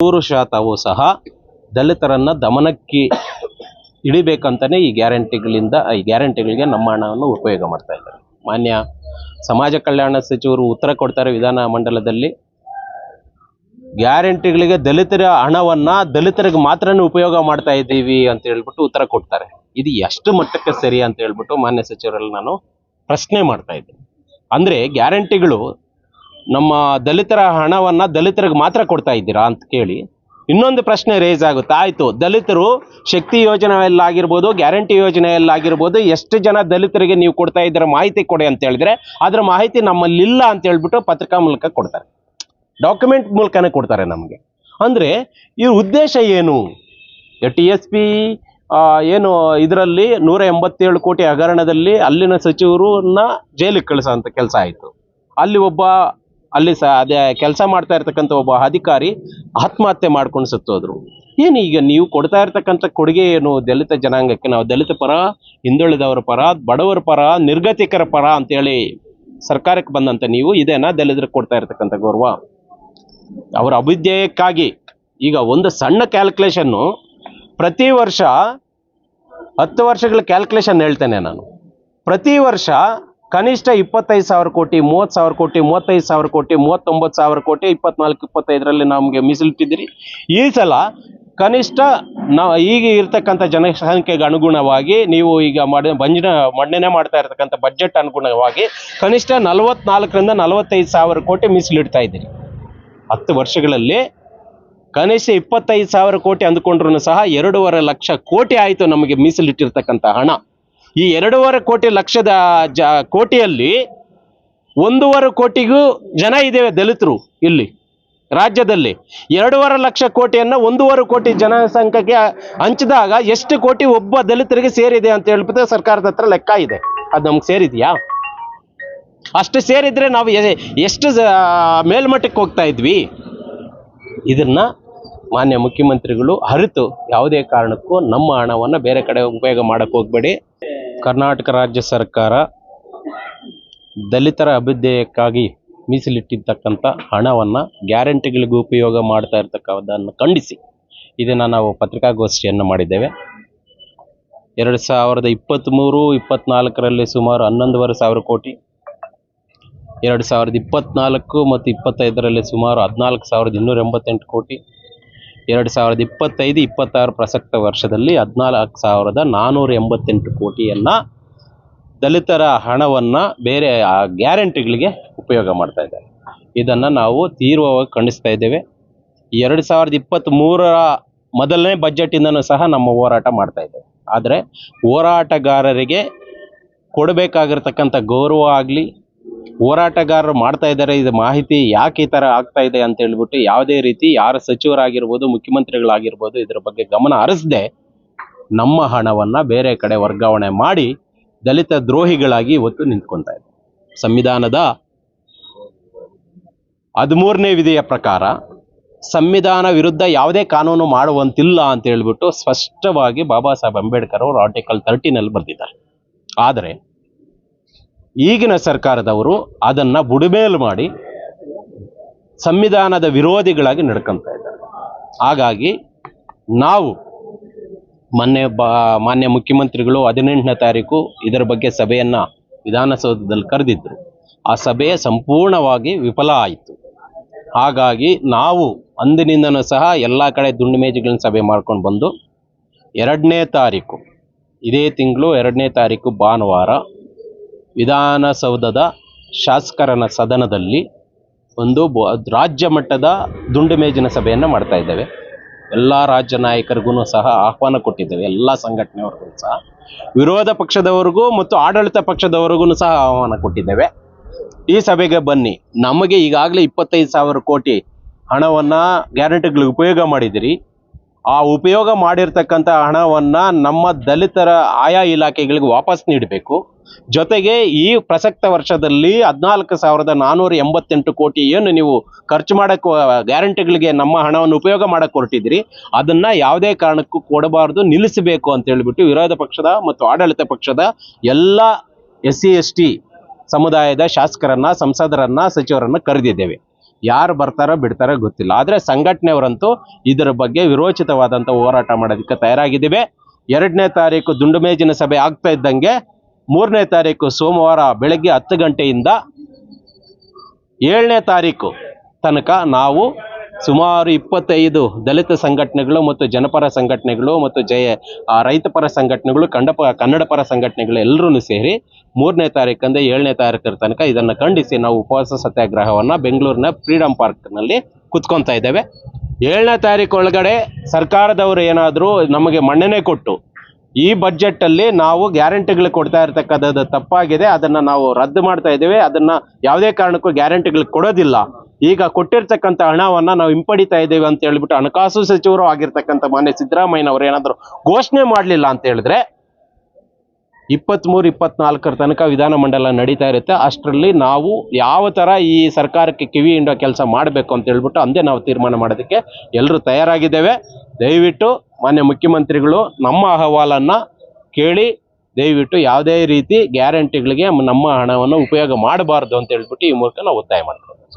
ನೂರು ಶಾತವು ಸಹ ದಲಿತರನ್ನ ದಮನಕ್ಕೆ ಇಳಿಬೇಕಂತಾನೆ ಈ ಗ್ಯಾರಂಟಿಗಳಿಂದ, ಈ ಗ್ಯಾರಂಟಿಗಳಿಗೆ ನಮ್ಮ ಹಣವನ್ನು ಉಪಯೋಗ ಮಾಡ್ತಾ ಇದ್ದಾರೆ. ಮಾನ್ಯ ಸಮಾಜ ಕಲ್ಯಾಣ ಸಚಿವರು ಉತ್ತರ ಕೊಡ್ತಾರೆ ವಿಧಾನ ಮಂಡಲದಲ್ಲಿ. ಗ್ಯಾರಂಟಿಗಳಿಗೆ ದಲಿತರ ಹಣವನ್ನ ದಲಿತರಿಗೆ ಮಾತ್ರನೇ ಉಪಯೋಗ ಮಾಡ್ತಾ ಇದ್ದೀವಿ ಅಂತ ಹೇಳ್ಬಿಟ್ಟು ಉತ್ತರ ಕೊಡ್ತಾರೆ. ಇದು ಎಷ್ಟು ಮಟ್ಟಕ್ಕೆ ಸರಿ ಅಂತ ಹೇಳ್ಬಿಟ್ಟು ಮಾನ್ಯ ಸಚಿವರಲ್ಲಿ ನಾನು ಪ್ರಶ್ನೆ ಮಾಡ್ತಾ ಇದ್ದೀನಿ. ಅಂದ್ರೆ ಗ್ಯಾರಂಟಿಗಳು ನಮ್ಮ ದಲಿತರ ಹಣವನ್ನು ದಲಿತರಿಗೆ ಮಾತ್ರ ಕೊಡ್ತಾ ಇದ್ದೀರಾ ಅಂತ ಕೇಳಿ ಇನ್ನೊಂದು ಪ್ರಶ್ನೆ ರೇಸ್ ಆಗುತ್ತೆ. ಆಯಿತು, ದಲಿತರು ಶಕ್ತಿ ಯೋಜನೆಯಲ್ಲಾಗಿರ್ಬೋದು ಗ್ಯಾರಂಟಿ ಯೋಜನೆಯಲ್ಲಾಗಿರ್ಬೋದು, ಎಷ್ಟು ಜನ ದಲಿತರಿಗೆ ನೀವು ಕೊಡ್ತಾ ಇದ್ದೀರ ಮಾಹಿತಿ ಕೊಡಿ ಅಂತ ಹೇಳಿದ್ರೆ ಅದರ ಮಾಹಿತಿ ನಮ್ಮಲ್ಲಿಲ್ಲ ಅಂತ ಹೇಳ್ಬಿಟ್ಟು ಪತ್ರಿಕಾ ಮೂಲಕ ಕೊಡ್ತಾರೆ. ಡಾಕ್ಯುಮೆಂಟ್ ಮೂಲಕನೇ ಕೊಡ್ತಾರೆ ನಮಗೆ. ಅಂದರೆ ಈ ಉದ್ದೇಶ ಏನು? ಟಿ ಎಸ್ ಪಿ ಏನು ಇದರಲ್ಲಿ ನೂರ ಎಂಬತ್ತೇಳು ಕೋಟಿ ಹಗರಣದಲ್ಲಿ ಅಲ್ಲಿನ ಸಚಿವರನ್ನ ಜೈಲಿಗೆ ಕಳಿಸೋ ಅಂತ ಕೆಲಸ ಆಯಿತು. ಅಲ್ಲಿ ಒಬ್ಬ ಅಲ್ಲಿ ಸಹ ಅದೇ ಕೆಲಸ ಮಾಡ್ತಾ ಇರ್ತಕ್ಕಂಥ ಒಬ್ಬ ಅಧಿಕಾರಿ ಆತ್ಮಹತ್ಯೆ ಮಾಡ್ಕೊಂಡು ಸತ್ತೋದ್ರು. ಏನು ಈಗ ನೀವು ಕೊಡ್ತಾ ಇರ್ತಕ್ಕಂಥ ಕೊಡುಗೆ ಏನು ದಲಿತ ಜನಾಂಗಕ್ಕೆ? ನಾವು ದಲಿತ ಪರ, ಹಿಂದುಳಿದವರ ಪರ, ಬಡವರ ಪರ, ನಿರ್ಗತಿಕರ ಪರ ಅಂತೇಳಿ ಸರ್ಕಾರಕ್ಕೆ ಬಂದಂತ ನೀವು ಇದೇನಾ ದಲಿತರಿಗೆ ಕೊಡ್ತಾ ಇರ್ತಕ್ಕಂಥ ಗೌರವ? ಅವರ ಅಭ್ಯುದಯಕ್ಕಾಗಿ ಈಗ ಒಂದು ಸಣ್ಣ ಕ್ಯಾಲ್ಕುಲೇಷನ್ನು ಪ್ರತಿ ವರ್ಷ ಹತ್ತು ವರ್ಷಗಳ ಕ್ಯಾಲ್ಕುಲೇಷನ್ ಹೇಳ್ತೇನೆ ನಾನು. ಪ್ರತಿ ವರ್ಷ ಕನಿಷ್ಠ ಇಪ್ಪತ್ತೈದು ಸಾವಿರ ಕೋಟಿ, ಮೂವತ್ತು ಸಾವಿರ ಕೋಟಿ, ಮೂವತ್ತೈದು ಸಾವಿರ ಕೋಟಿ, ಮೂವತ್ತೊಂಬತ್ತು ಸಾವಿರ ಕೋಟಿ, ಇಪ್ಪತ್ನಾಲ್ಕು, ಇಪ್ಪತ್ತೈದರಲ್ಲಿ ನಮಗೆ ಮೀಸಲಿಟ್ಟಿದ್ದೀರಿ ಈ ಸಲ ಕನಿಷ್ಠ ನಾವು ಈಗ ಇರ್ತಕ್ಕಂಥ ಜನಸಂಖ್ಯೆಗೆ ಅನುಗುಣವಾಗಿ ನೀವು ಈಗ ಮಾಡಿ, ಮಂಜಿನ, ಮಂಡನೆ ಮಾಡ್ತಾ ಇರ್ತಕ್ಕಂಥ ಬಜೆಟ್ ಅನುಗುಣವಾಗಿ ಕನಿಷ್ಠ ನಲವತ್ನಾಲ್ಕರಿಂದ ನಲವತ್ತೈದು ಸಾವಿರ ಕೋಟಿ ಮೀಸಲಿಡ್ತಾ ಇದ್ದೀರಿ. ಹತ್ತು ವರ್ಷಗಳಲ್ಲಿ ಕನಿಷ್ಠ ಇಪ್ಪತ್ತೈದು ಸಾವಿರ ಕೋಟಿ ಅಂದ್ಕೊಂಡ್ರು ಸಹ ಎರಡೂವರೆ ಲಕ್ಷ ಕೋಟಿ ಆಯಿತು ನಮಗೆ ಮೀಸಲಿಟ್ಟಿರ್ತಕ್ಕಂಥ ಹಣ. ಈ ಎರಡೂವರೆ ಕೋಟಿ ಲಕ್ಷದ ಜ ಕೋಟಿಯಲ್ಲಿ ಒಂದೂವರೆ ಕೋಟಿಗೂ ಜನ ಇದ್ದೇವೆ ದಲಿತರು ಇಲ್ಲಿ ರಾಜ್ಯದಲ್ಲಿ. ಎರಡೂವರೆ ಲಕ್ಷ ಕೋಟಿಯನ್ನು ಒಂದೂವರೆ ಕೋಟಿ ಜನಸಂಖ್ಯೆಗೆ ಹಂಚಿದಾಗ ಎಷ್ಟು ಕೋಟಿ ಒಬ್ಬ ದಲಿತರಿಗೆ ಸೇರಿದೆ ಅಂತ ಹೇಳ್ಬಿಟ್ಟು ಸರ್ಕಾರದ ಹತ್ರ ಲೆಕ್ಕ ಇದೆ. ಅದು ನಮ್ಗೆ ಸೇರಿದೆಯಾ? ಅಷ್ಟು ಸೇರಿದ್ರೆ ನಾವು ಎಷ್ಟು ಮೇಲ್ಮಟ್ಟಕ್ಕೆ ಹೋಗ್ತಾ ಇದ್ವಿ? ಇದನ್ನ ಮಾನ್ಯ ಮುಖ್ಯಮಂತ್ರಿಗಳು ಅರಿತು ಯಾವುದೇ ಕಾರಣಕ್ಕೂ ನಮ್ಮ ಹಣವನ್ನು ಬೇರೆ ಕಡೆ ಉಪಯೋಗ ಮಾಡಕ್ಕೆ ಹೋಗಬೇಡಿ. ಕರ್ನಾಟಕ ರಾಜ್ಯ ಸರ್ಕಾರ ದಲಿತರ ಅಭ್ಯುದಯಕ್ಕಾಗಿ ಮೀಸಲಿಟ್ಟಿರ್ತಕ್ಕಂಥ ಹಣವನ್ನು ಗ್ಯಾರಂಟಿಗಳಿಗೂ ಉಪಯೋಗ ಮಾಡ್ತಾ ಇರ್ತಕ್ಕಂಥದ್ದನ್ನು ಖಂಡಿಸಿ ಇದನ್ನು ನಾವು ಪತ್ರಿಕಾಗೋಷ್ಠಿಯನ್ನು ಮಾಡಿದ್ದೇವೆ. ಎರಡು ಸಾವಿರದ ಇಪ್ಪತ್ತ್ಮೂರು ಇಪ್ಪತ್ತ್ನಾಲ್ಕರಲ್ಲಿ ಸುಮಾರು ಹನ್ನೊಂದುವರೆ ಸಾವಿರ ಕೋಟಿ, ಎರಡು ಸಾವಿರದ ಇಪ್ಪತ್ತ್ನಾಲ್ಕು ಮತ್ತು ಇಪ್ಪತ್ತೈದರಲ್ಲಿ ಸುಮಾರು ಹದಿನಾಲ್ಕು ಸಾವಿರದ ಇನ್ನೂರ ಎಂಬತ್ತೆಂಟು ಕೋಟಿ ಎರಡು ಸಾವಿರದ ಇಪ್ಪತ್ತೈದು, ಇಪ್ಪತ್ತಾರು ಪ್ರಸಕ್ತ ವರ್ಷದಲ್ಲಿ ಹದಿನಾಲ್ಕು ಸಾವಿರದ ನಾನ್ನೂರ ಎಂಬತ್ತೆಂಟು ಕೋಟಿಯನ್ನು ದಲಿತರ ಹಣವನ್ನು ಬೇರೆ, ಆ, ಗ್ಯಾರಂಟಿಗಳಿಗೆ ಉಪಯೋಗ ಮಾಡ್ತಾ ಇದ್ದಾರೆ. ಇದನ್ನು ನಾವು ತೀವ್ರವಾಗಿ ಖಂಡಿಸ್ತಾ ಇದ್ದೇವೆ. ಎರಡು ಸಾವಿರದ ಇಪ್ಪತ್ತ್ಮೂರರ ಮೊದಲನೇ ಬಜೆಟಿಂದನೂ ಸಹ ನಮ್ಮ ಹೋರಾಟ ಮಾಡ್ತಾ ಇದ್ದೇವೆ. ಆದರೆ ಹೋರಾಟಗಾರರಿಗೆ ಕೊಡಬೇಕಾಗಿರ್ತಕ್ಕಂಥ ಗೌರವ ಆಗಲಿ ಹೋರಾಟಗಾರರು ಮಾಡ್ತಾ ಇದ್ದಾರೆ. ಇದು ಮಾಹಿತಿ ಯಾಕೆ ಈ ಥರ ಆಗ್ತಾ ಇದೆ ಅಂತ ಹೇಳ್ಬಿಟ್ಟು ಯಾವುದೇ ರೀತಿ ಯಾರ ಸಚಿವರಾಗಿರ್ಬೋದು, ಮುಖ್ಯಮಂತ್ರಿಗಳಾಗಿರ್ಬೋದು ಇದರ ಬಗ್ಗೆ ಗಮನ ಹರಿಸದೆ ನಮ್ಮ ಹಣವನ್ನು ಬೇರೆ ಕಡೆ ವರ್ಗಾವಣೆ ಮಾಡಿ ದಲಿತ ದ್ರೋಹಿಗಳಾಗಿ ಇವತ್ತು ನಿಂತ್ಕೊತಾ ಇದೆ ಸಂವಿಧಾನದ ಹದಿಮೂರನೇ ವಿಧಿಯ ಪ್ರಕಾರ ಸಂವಿಧಾನ ವಿರುದ್ಧ ಯಾವುದೇ ಕಾನೂನು ಮಾಡುವಂತಿಲ್ಲ ಅಂತ ಹೇಳ್ಬಿಟ್ಟು ಸ್ಪಷ್ಟವಾಗಿ ಬಾಬಾ ಸಾಹೇಬ್ ಅಂಬೇಡ್ಕರ್ ಅವರು ಆರ್ಟಿಕಲ್ ತರ್ಟಿನಲ್ಲಿ ಬರೆದಿದ್ದಾರೆ. ಆದರೆ ಈಗಿನ ಸರ್ಕಾರದವರು ಅದನ್ನ ಬುಡಮೇಲು ಮಾಡಿ ಸಂವಿಧಾನದ ವಿರೋಧಿಗಳಾಗಿ ನಡ್ಕೊಂತ ಇದ್ದಾರೆ. ಹಾಗಾಗಿ ನಾವು ಮೊನ್ನೆ ಬಾ, ಮಾನ್ಯ ಮುಖ್ಯಮಂತ್ರಿಗಳು ಹದಿನೆಂಟನೇ ತಾರೀಕು ಇದರ ಬಗ್ಗೆ ಸಭೆಯನ್ನು ವಿಧಾನಸೌಧದಲ್ಲಿ ಕರೆದಿದ್ರು. ಆ ಸಭೆ ಸಂಪೂರ್ಣವಾಗಿ ವಿಫಲ ಆಯಿತು. ಹಾಗಾಗಿ ನಾವು ಅಂದಿನಿಂದನೂ ಸಹ ಎಲ್ಲ ಕಡೆ ದುಂಡು ಮೇಜುಗಳನ್ನ ಸಭೆ ಮಾಡ್ಕೊಂಡು ಬಂದು ಎರಡನೇ ತಾರೀಕು, ಇದೇ ತಿಂಗಳು ಎರಡನೇ ತಾರೀಕು ಭಾನುವಾರ ವಿಧಾನಸೌಧದ ಶಾಸಕರನ ಸದನದಲ್ಲಿ ಒಂದು ಬ, ರಾಜ್ಯ ಮಟ್ಟದ ದುಂಡು ಮೇಜಿನ ಸಭೆಯನ್ನು ಮಾಡ್ತಾ ಇದ್ದೇವೆ. ಎಲ್ಲ ರಾಜ್ಯ ನಾಯಕರಿಗೂ ಸಹ ಆಹ್ವಾನ ಕೊಟ್ಟಿದ್ದೇವೆ, ಎಲ್ಲ ಸಂಘಟನೆಯವ್ರಿಗೂ ಸಹ. ವಿರೋಧ ಪಕ್ಷದವರಿಗೂ ಮತ್ತು ಆಡಳಿತ ಪಕ್ಷದವರಿಗೂ ಸಹ ಆಹ್ವಾನ ಕೊಟ್ಟಿದ್ದೇವೆ. ಈ ಸಭೆಗೆ ಬನ್ನಿ. ನಮಗೆ ಈಗಾಗಲೇ ಇಪ್ಪತ್ತೈದು ಸಾವಿರ ಕೋಟಿ ಹಣವನ್ನು ಗ್ಯಾರಂಟಿಗಳಿಗೆ ಉಪಯೋಗ ಮಾಡಿದಿರಿ ಆ ಉಪಯೋಗ ಮಾಡಿರ್ತಕ್ಕಂಥ ಹಣವನ್ನ ನಮ್ಮ ದಲಿತರ ಆಯಾ ಇಲಾಖೆಗಳಿಗೆ ವಾಪಸ್ ನೀಡಬೇಕು. ಜೊತೆಗೆ ಈ ಪ್ರಸಕ್ತ ವರ್ಷದಲ್ಲಿ ಹದಿನಾಲ್ಕು ಸಾವಿರದ ನಾನ್ನೂರ ಎಂಬತ್ತೆಂಟು ಕೋಟಿ ಏನು ನೀವು ಖರ್ಚು ಮಾಡಕ್ಕೆ ಗ್ಯಾರಂಟಿಗಳಿಗೆ ನಮ್ಮ ಹಣವನ್ನು ಉಪಯೋಗ ಮಾಡಕ್ಕೆ ಹೊರಟಿದ್ದೀರಿ. ಅದನ್ನ ಯಾವುದೇ ಕಾರಣಕ್ಕೂ ಕೊಡಬಾರದು, ನಿಲ್ಲಿಸಬೇಕು ಅಂತ ಹೇಳಿಬಿಟ್ಟು ವಿರೋಧ ಪಕ್ಷದ ಮತ್ತು ಆಡಳಿತ ಪಕ್ಷದ ಎಲ್ಲ ಎಸ್ ಸಿ ಎಸ್ ಟಿ ಸಮುದಾಯದ ಶಾಸಕರನ್ನ, ಸಂಸದರನ್ನ, ಸಚಿವರನ್ನ ಕರೆದಿದ್ದೇವೆ. ಯಾರು ಬರ್ತಾರೋ ಬಿಡ್ತಾರೋ ಗೊತ್ತಿಲ್ಲ. ಆದರೆ ಸಂಘಟನೆಯವರಂತೂ ಇದರ ಬಗ್ಗೆ ವಿರೋಚಿತವಾದಂಥ ಹೋರಾಟ ಮಾಡೋದಕ್ಕೆ ತಯಾರಾಗಿದ್ದೀವಿ. ಎರಡನೇ ತಾರೀಕು ದುಂಡು ಮೇಜಿನ ಸಭೆ ಆಗ್ತಾ ಇದ್ದಂಗೆ ಮೂರನೇ ತಾರೀಕು ಸೋಮವಾರ ಬೆಳಗ್ಗೆ ಹತ್ತು ಗಂಟೆಯಿಂದ ಏಳನೇ ತಾರೀಕು ತನಕ ನಾವು ಸುಮಾರು ಇಪ್ಪತ್ತೈದು ದಲಿತ ಸಂಘಟನೆಗಳು ಮತ್ತು ಜನಪರ ಸಂಘಟನೆಗಳು ಮತ್ತು ಜಯ ರೈತಪರ ಸಂಘಟನೆಗಳು ಕಂಡಪ ಕನ್ನಡಪರ ಸಂಘಟನೆಗಳು ಎಲ್ಲರೂ ಸೇರಿ ಮೂರನೇ ತಾರೀಕಂದ ಏಳನೇ ತಾರೀಕರ ತನಕ ಇದನ್ನು ಖಂಡಿಸಿ ನಾವು ಉಪವಾಸ ಸತ್ಯಾಗ್ರಹವನ್ನು ಬೆಂಗಳೂರಿನ ಫ್ರೀಡಂ ಪಾರ್ಕ್ನಲ್ಲಿ ಕುತ್ಕೊತಾ ಇದ್ದೇವೆ. ಏಳನೇ ತಾರೀಕು ಒಳಗಡೆ ಸರ್ಕಾರದವರು ಏನಾದರೂ ನಮಗೆ ಮನ್ನಣೆ ಕೊಟ್ಟು ಈ ಬಜೆಟ್ ಅಲ್ಲಿ ನಾವು ಗ್ಯಾರಂಟಿಗಳು ಕೊಡ್ತಾ ಇರ್ತಕ್ಕಂಥದ್ದು ತಪ್ಪಾಗಿದೆ, ಅದನ್ನ ನಾವು ರದ್ದು ಮಾಡ್ತಾ ಇದ್ದೇವೆ, ಅದನ್ನ ಯಾವುದೇ ಕಾರಣಕ್ಕೂ ಗ್ಯಾರಂಟಿಗಳು ಕೊಡೋದಿಲ್ಲ. ಈಗ ಕೊಟ್ಟಿರ್ತಕ್ಕಂಥ ಹಣವನ್ನ ನಾವು ಹಿಂಪಡಿತಾ ಇದ್ದೇವೆ ಅಂತ ಹೇಳ್ಬಿಟ್ಟು ಹಣಕಾಸು ಸಚಿವರು ಆಗಿರ್ತಕ್ಕಂಥ ಮಾನ್ಯ ಸಿದ್ದರಾಮಯ್ಯನವರು ಏನಾದರೂ ಘೋಷಣೆ ಮಾಡಲಿಲ್ಲ ಅಂತ ಹೇಳಿದ್ರೆ ಇಪ್ಪತ್ತ್ಮೂರು ಇಪ್ಪತ್ನಾಲ್ಕರ ತನಕ ವಿಧಾನಮಂಡಲ ನಡೀತಾ ಇರುತ್ತೆ. ಅಷ್ಟರಲ್ಲಿ ನಾವು ಯಾವ ಥರ ಈ ಸರ್ಕಾರಕ್ಕೆ ಕಿವಿ ಹಿಂಡೋ ಕೆಲಸ ಮಾಡಬೇಕು ಅಂತ ಹೇಳ್ಬಿಟ್ಟು ಅಂದೇ ನಾವು ತೀರ್ಮಾನ ಮಾಡೋದಕ್ಕೆ ಎಲ್ಲರೂ ತಯಾರಾಗಿದ್ದೇವೆ. ದಯವಿಟ್ಟು ಮಾನ್ಯ ಮುಖ್ಯಮಂತ್ರಿಗಳು ನಮ್ಮ ಅಹವಾಲನ್ನು ಕೇಳಿ, ದಯವಿಟ್ಟು ಯಾವುದೇ ರೀತಿ ಗ್ಯಾರಂಟಿಗಳಿಗೆ ನಮ್ಮ ಹಣವನ್ನು ಉಪಯೋಗ ಮಾಡಬಾರ್ದು ಅಂತ ಹೇಳ್ಬಿಟ್ಟು ಈ ಮೂಲಕ ನಾವು ಒತ್ತಾಯ ಮಾಡ್ತೀವಿ